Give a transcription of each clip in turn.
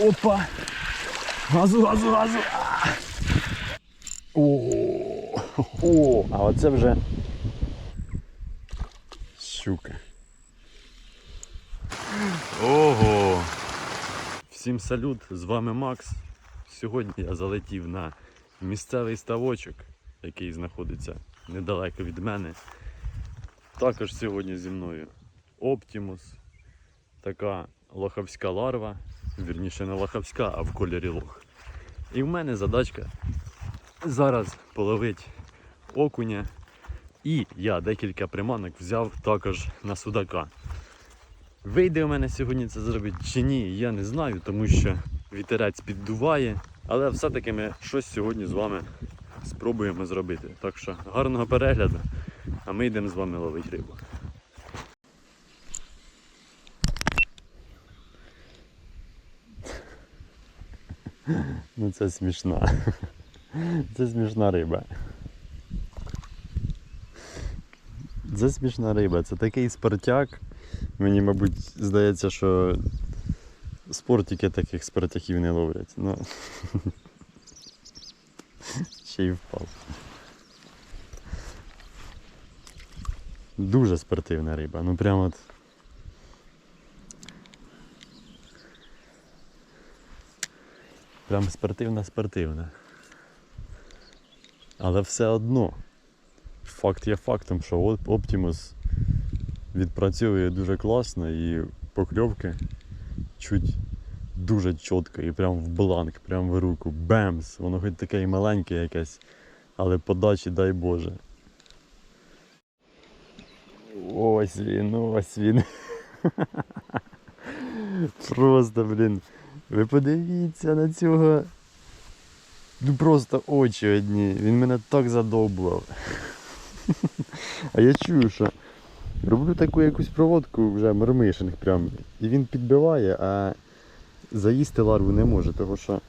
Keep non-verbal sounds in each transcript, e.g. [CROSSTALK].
Опа! Газу, газу, газу! О, о, а оце вже щука. Ого! Всім салют, з вами Макс. Сьогодні я залетів на місцевий ставочок, який знаходиться недалеко від мене. Також сьогодні зі мною Оптимус, така лохавська ларва, вірніше не лохавська, а в кольорі лох. І в мене задачка зараз половить окуня. І я декілька приманок взяв також на судака. Вийде у мене сьогодні це зробити чи ні, я не знаю, тому що вітерець піддуває. Але все-таки ми щось сьогодні з вами спробуємо зробити. Так що гарного перегляду, а ми йдемо з вами ловити рибу. Ну це смішна. [LAUGHS] Це смішна риба. Це смішна риба, це такий спортяк. Мені, мабуть, здається, що спортики таких спортяків не ловлять. Ну. [LAUGHS] Ще й впав. Дуже спортивна риба. Ну прямо от. Прям спортивна спортивна. Але все одно. Факт є фактом, що Optimus відпрацьовує дуже класно і покльовки чуть дуже чітко і прям в бланк, прям в руку. Бемс! Воно хоч таке і маленьке якесь, але подачі дай Боже. Ось він, ось він. [LAUGHS] Просто, блін. Ви подивіться на цього. Ну просто очі одні. Він мене так задовбував. [LAUGHS] А я чую, що роблю таку якусь проводку вже мормишинг прям. І він підбиває, а заїсти ларву не може, тому що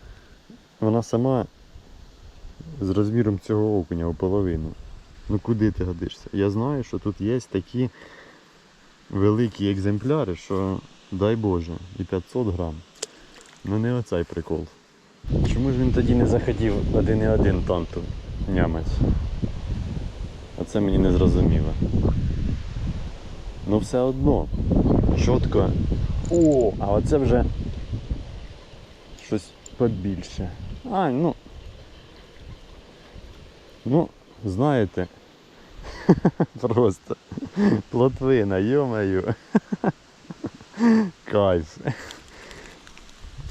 вона сама з розміром цього окуня у половину. Ну куди ти годишся? Я знаю, що тут є такі великі екземпляри, що дай Боже, і 500 грам. Ну не оцей прикол. Чому ж він тоді не захотів один і один танту нямець? Оце мені не зрозуміло. Ну все одно. Чітко. О, а оце вже щось побільше. А, ну. Ну, знаєте. [LAUGHS] Просто плотвина, йомаю. [LAUGHS] Кайф.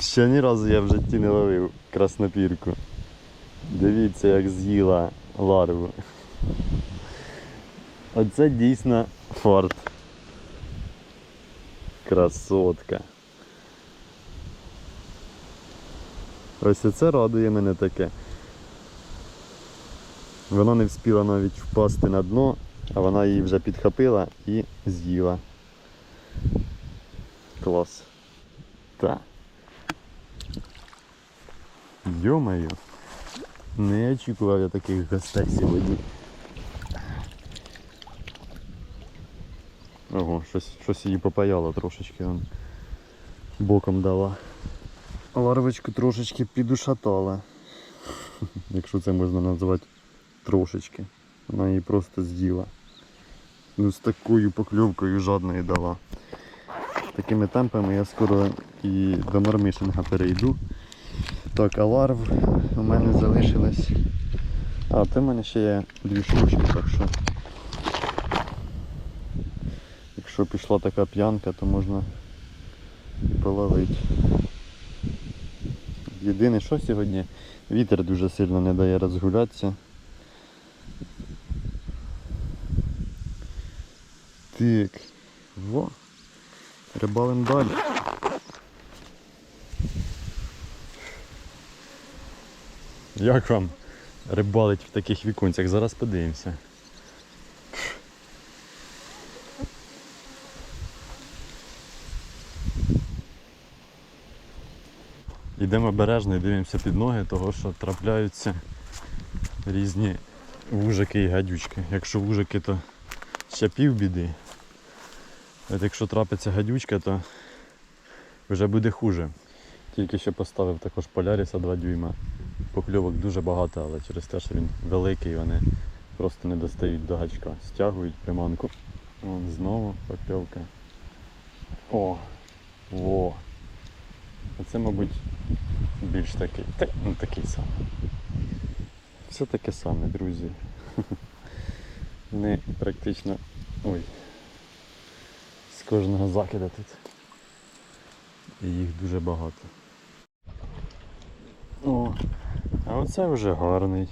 Ще ні разу я в житті не ловив краснопірку. Дивіться, як з'їла ларву. Оце дійсно фарт. Красотка. Ось це радує мене таке. Вона не встигла навіть впасти на дно, а вона її вже підхопила і з'їла. Клас. Так. Йомаю. Не очікував я таких гостей сьогодні. Ого, щось, щось її попаяло трошечки. Он боком дала. Ларвочку трошечки підушатала. [LAUGHS] Якщо це можна назвати трошечки. Вона її просто з'їла. Ну з такою покльовкою жадною дала. Такими темпами я скоро і до мармишинга перейду. Так, а ларв у мене залишилось. А, то в мене ще є дві штучки, так що. Якщо пішла така п'янка, то можна і половити. Єдине, що сьогодні вітер дуже сильно не дає розгулятися. Так, во. Рибалим далі. Як вам рибалить в таких віконцях? Зараз подивимося. Йдемо обережно і дивимося під ноги, того що трапляються різні вужики і гадючки. Якщо вужики, то ще пів біди. От якщо трапиться гадючка, то вже буде хуже. Тільки що поставив також поляріса 2 дюйма. Покльовок дуже багато, але через те, що він великий, вони просто не достають до гачка. Стягують приманку. Вон знову покльовка. О! Во! Оце, мабуть, більш такий. Та, ну, такий самий. Все таке саме, друзі. [LAUGHS] Вони практично. Ой. З кожного закида тут. І їх дуже багато. О, а оце вже гарний.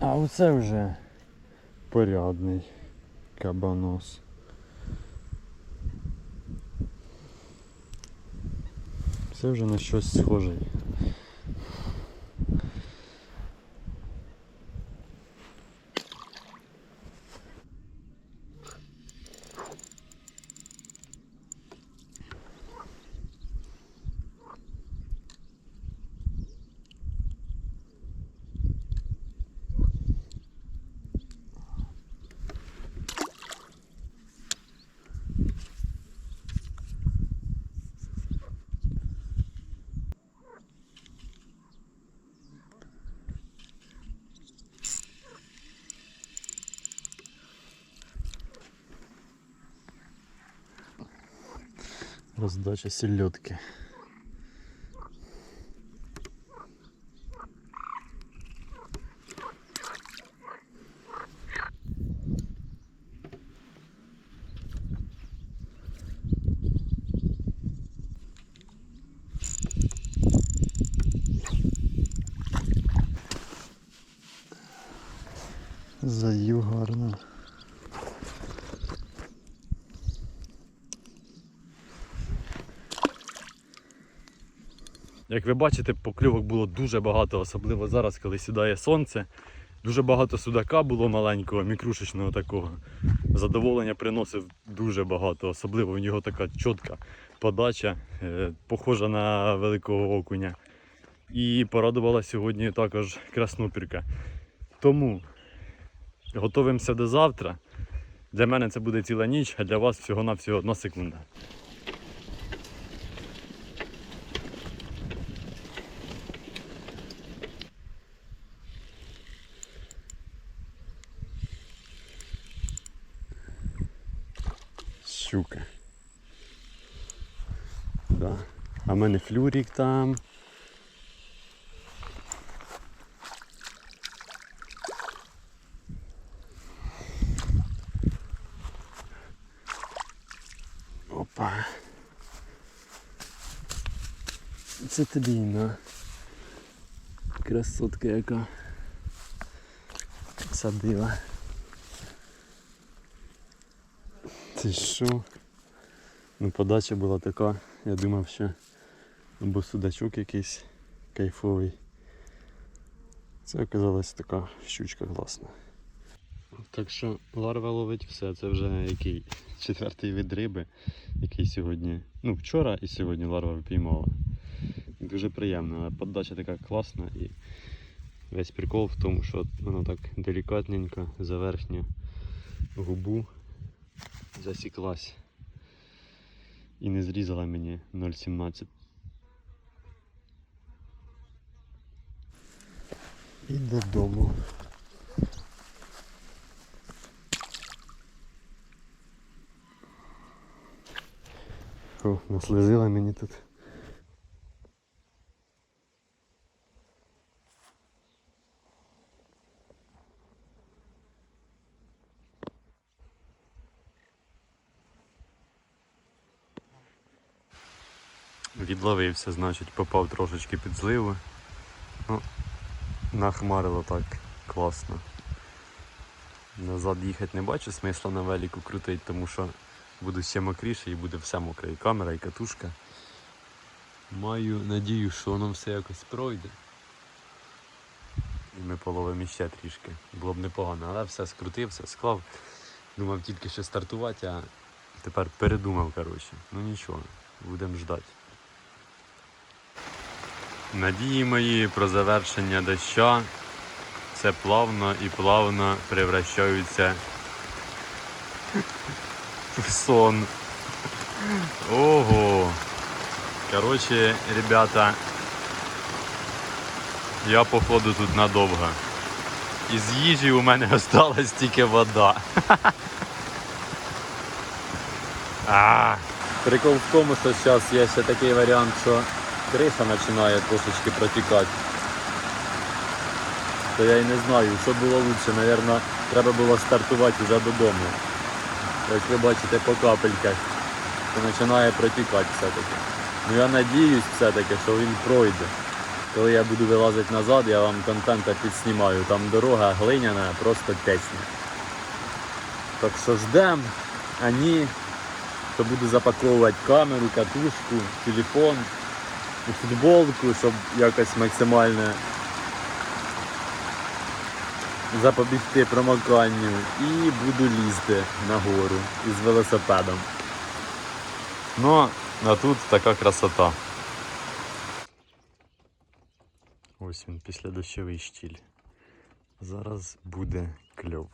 А оце вже порядний кабанос. Це вже на щось схожий. раздача селедки. Заю гарно. Як ви бачите, покльовок було дуже багато, особливо зараз, коли сідає сонце. Дуже багато судака було маленького, мікрушечного такого. Задоволення приносив дуже багато, особливо в нього така чітка подача, е, похожа на великого окуня. І порадувала сьогодні також краснопірка. Тому готуємося до завтра. Для мене це буде ціла ніч, а для вас всього-навсього одна секунда. Щука. Да. А в мене флюрік там. Опа. Це тобі на красотка яка садила. Ти що? Ну подача була така, я думав, що або судачок якийсь кайфовий. Це оказалась така щучка класна. Так що ларва ловить все, це вже який четвертий вид риби, який сьогодні, ну вчора і сьогодні ларва випіймала. Дуже приємно, але подача така класна і весь прикол в тому, що воно так делікатненько за верхню губу засіклась і не зрізала мені 0,17. І додому. О, наслизила мені тут. Відловився, значить, попав трошечки під зливу. Ну, нахмарило так класно. Назад їхати не бачу смисла на велику крутить, тому що буду ще мокріше і буде все мокре. І камера, і катушка. Маю надію, що воно все якось пройде. І ми половимо ще трішки. Було б непогано, але все скрутив, все склав. Думав тільки ще стартувати, а тепер передумав, коротше. Ну нічого, будемо ждати. Надії мої про завершення доща все плавно і плавно превращаються в сон. Ого! Короче, ребята, я походу тут надовго. Із їжі у мене [LAUGHS] осталась тільки вода. [LAUGHS] А. Прикол в тому, що зараз є ще такий варіант, що криша починає трошечки протікати. То я і не знаю, що було краще. Навірно, треба було стартувати вже додому. Як ви бачите по капельках, то починає протікати все-таки. Ну я надіюсь все-таки, що він пройде. Коли я буду вилазити назад, я вам контента підснімаю. Там дорога глиняна, просто песня. Так що ждем, а ні, то буду запаковувати камеру, катушку, телефон, і футболку, щоб якось максимально запобігти промоканню. І буду лізти на гору із велосипедом. Ну, а тут така красота. Ось він після дощовий щіль. Зараз буде кльов.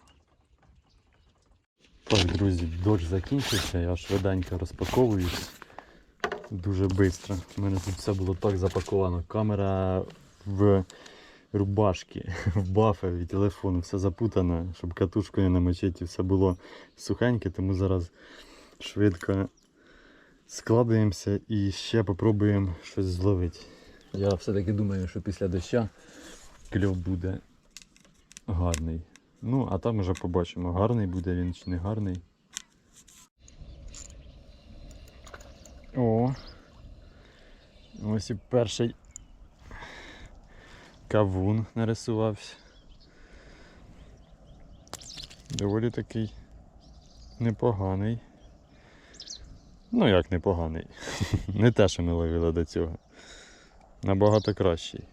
Так, друзі, дощ закінчився, я швиденько розпаковуюсь. Дуже швидко. У мене тут все було так запаковано. Камера в рубашці, [LAUGHS] в бафері, телефон, все запутано, щоб катушку не намочити, все було сухеньке, тому зараз швидко складуємося і ще попробуємо щось зловити. Я все-таки думаю, що після доща кльов буде гарний. Ну, а там вже побачимо, гарний буде він чи не гарний. О! Ось і перший кавун нарисувався. Доволі такий непоганий. Ну як непоганий. [LAUGHS] Не те, що ми ловили до цього. Набагато кращий.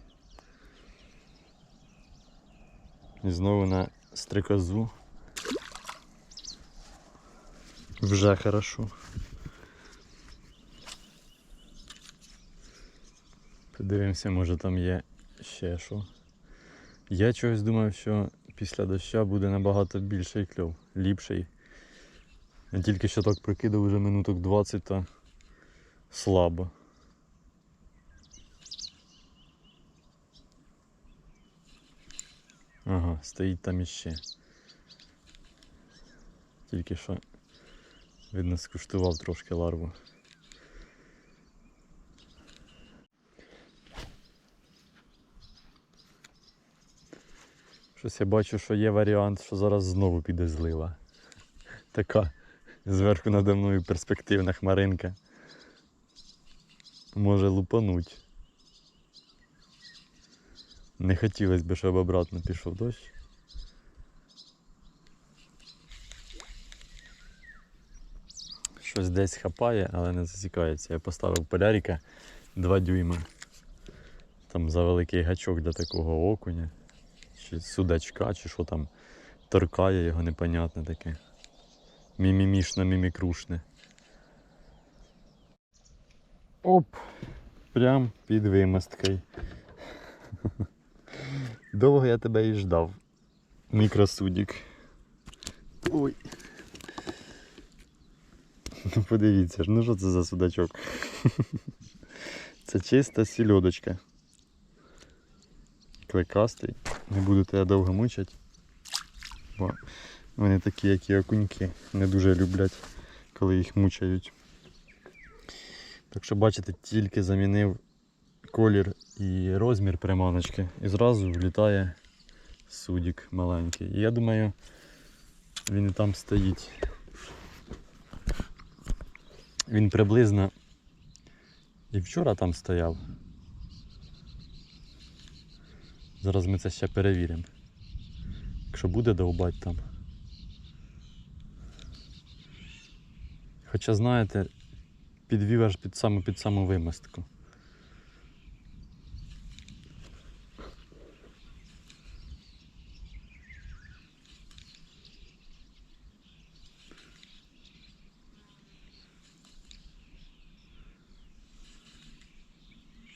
І знову на стрикозу. Вже хорошо. Подивимося, може там є ще що. Я чогось думав, що після доща буде набагато більший кльов, ліпший. Я тільки що так прикидав вже минуток 20 та слабо. Ага, стоїть там іще. Тільки що, видно, скуштував трошки ларву. Щось я бачу, що є варіант, що зараз знову піде злива. Така зверху надо мною перспективна хмаринка. Може лупануть. Не хотілося б, щоб обратно пішов дощ. Щось десь хапає, але не засікається. Я поставив полярика 2 дюйма. Там за великий гачок для такого окуня. Чи судачка, чи що там торкає його непонятне таке. Мімімішне, мімікрушне. Оп! Прям під вимосткою. [LAUGHS] Довго я тебе і ждав. Мікросудік. Ой. [LAUGHS] Ну подивіться ж, ну що це за судачок? [LAUGHS] Це чиста сільодочка. Кликастий. Не буду тебе довго мучити. Бо вони такі, як і окуньки, не дуже люблять, коли їх мучають. Так що бачите, тільки замінив колір і розмір приманочки і зразу влітає судік маленький. І я думаю, він і там стоїть. Він приблизно і вчора там стояв. Зараз ми це ще перевіримо. Якщо буде довбать там. Хоча знаєте, підвів аж під саму під саму вимостку.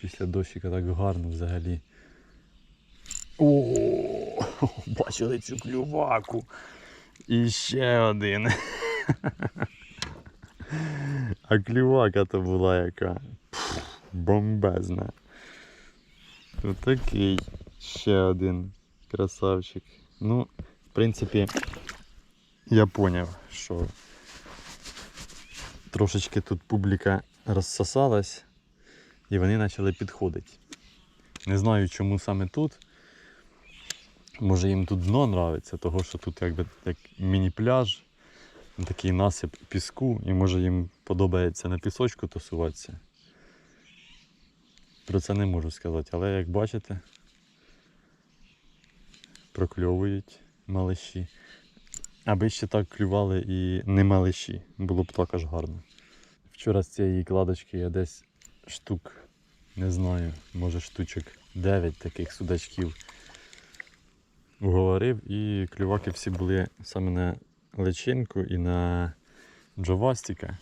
Після дощика так гарно взагалі. [LAUGHS] Бачили цю клюваку. І ще один. [LAUGHS] А клювака то була яка. Бомбезна. Тут такий ще один красавчик. Ну, в принципі, я поняв, що трошечки тут публіка розсосалась і вони почали підходити. Не знаю, чому саме тут. Може їм тут дно нравиться, того що тут якби як міні-пляж, такий насип піску, і може їм подобається на пісочку тусуватися. Про це не можу сказати, але як бачите, прокльовують малиші. Аби ще так клювали і не малиші, було б також гарно. Вчора з цієї кладочки я десь штук, не знаю, може штучок 9 таких судачків уговорив, і клюваки всі були саме на личинку і на джовастіка.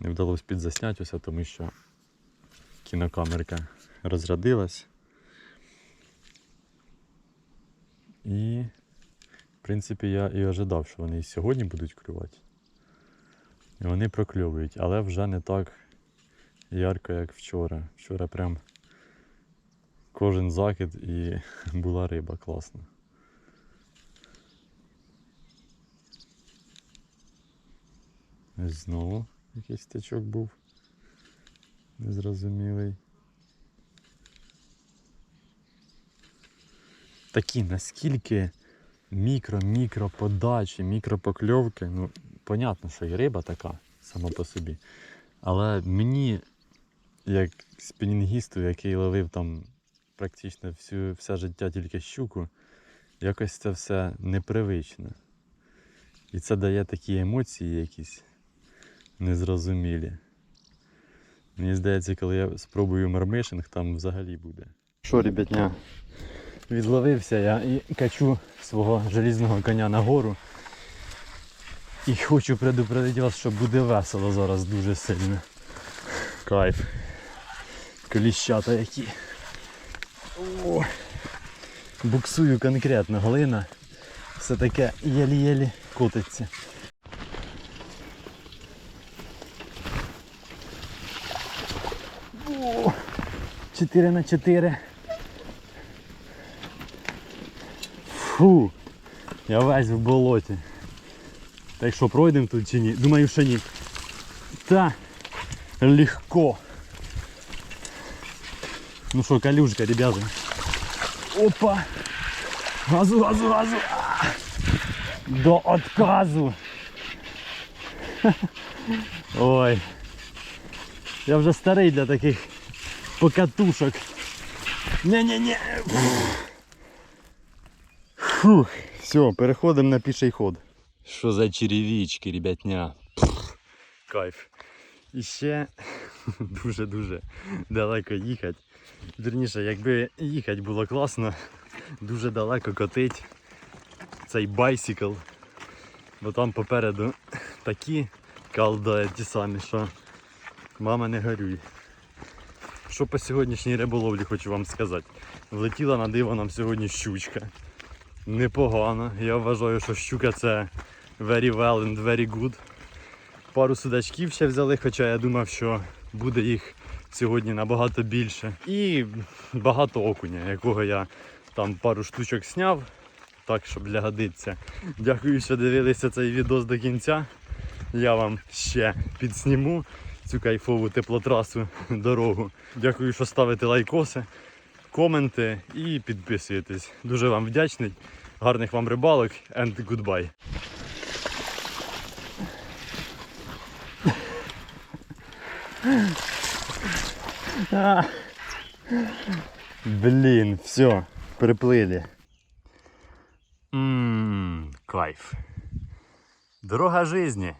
Не вдалося підзасняти усе, тому що кінокамерка розрядилась. І, в принципі, я і ожидав, що вони і сьогодні будуть клювати. І вони прокльовують, але вже не так ярко, як вчора. Вчора прям кожен закид і [LAUGHS] була риба класна. Знову якийсь стячок був незрозумілий. Такі наскільки мікро-мікро подачі, мікропокльовки. Ну, понятно, що і риба така сама по собі. Але мені, як спінінгісту, який ловив там практично всю, все життя тільки щуку, якось це все непривично. І це дає такі емоції якісь незрозумілі. Мені здається, коли я спробую мармишинг, там взагалі буде. Що, ребятня, відловився я і качу свого желізного коня нагору. І хочу предупредити вас, що буде весело зараз дуже сильно. Кайф. Коліщата які. О, буксую конкретно, глина. Все таке єлі-єлі котиться. О, 4 на 4. Фу, я весь в болоті. Так що пройдемо тут чи ні? Думаю, що ні. Та легко. Ну що, калюшка, ребята. Опа! Газу, газу, газу! До отказу! [LAUGHS] Ой. Я вже старий для таких покатушок. Не-не-не. Фух. Все, переходимо на піший ход. Що за черевички, ребятня? Кайф. І ще [LAUGHS] дуже-дуже далеко їхати. Вірніше, якби їхати було класно, дуже далеко котить цей байсикл. Бо там попереду такі калдають ті самі, що мама не горюй. Що по сьогоднішній риболовлі хочу вам сказати. Влетіла на диво нам сьогодні щучка. Непогано. Я вважаю, що щука це very well and very good. Пару судачків ще взяли, хоча я думав, що буде їх сьогодні набагато більше. І багато окуня, якого я там пару штучок сняв, так щоб для годиться. Дякую, що дивилися цей відос до кінця. Я вам ще підсніму цю кайфову теплотрасу дорогу. Дякую, що ставите лайкоси, коменти і підписуєтесь. Дуже вам вдячний. Гарних вам рибалок and goodbye. Блин, все, приплыли. Ммм, кайф. Дорога жизни.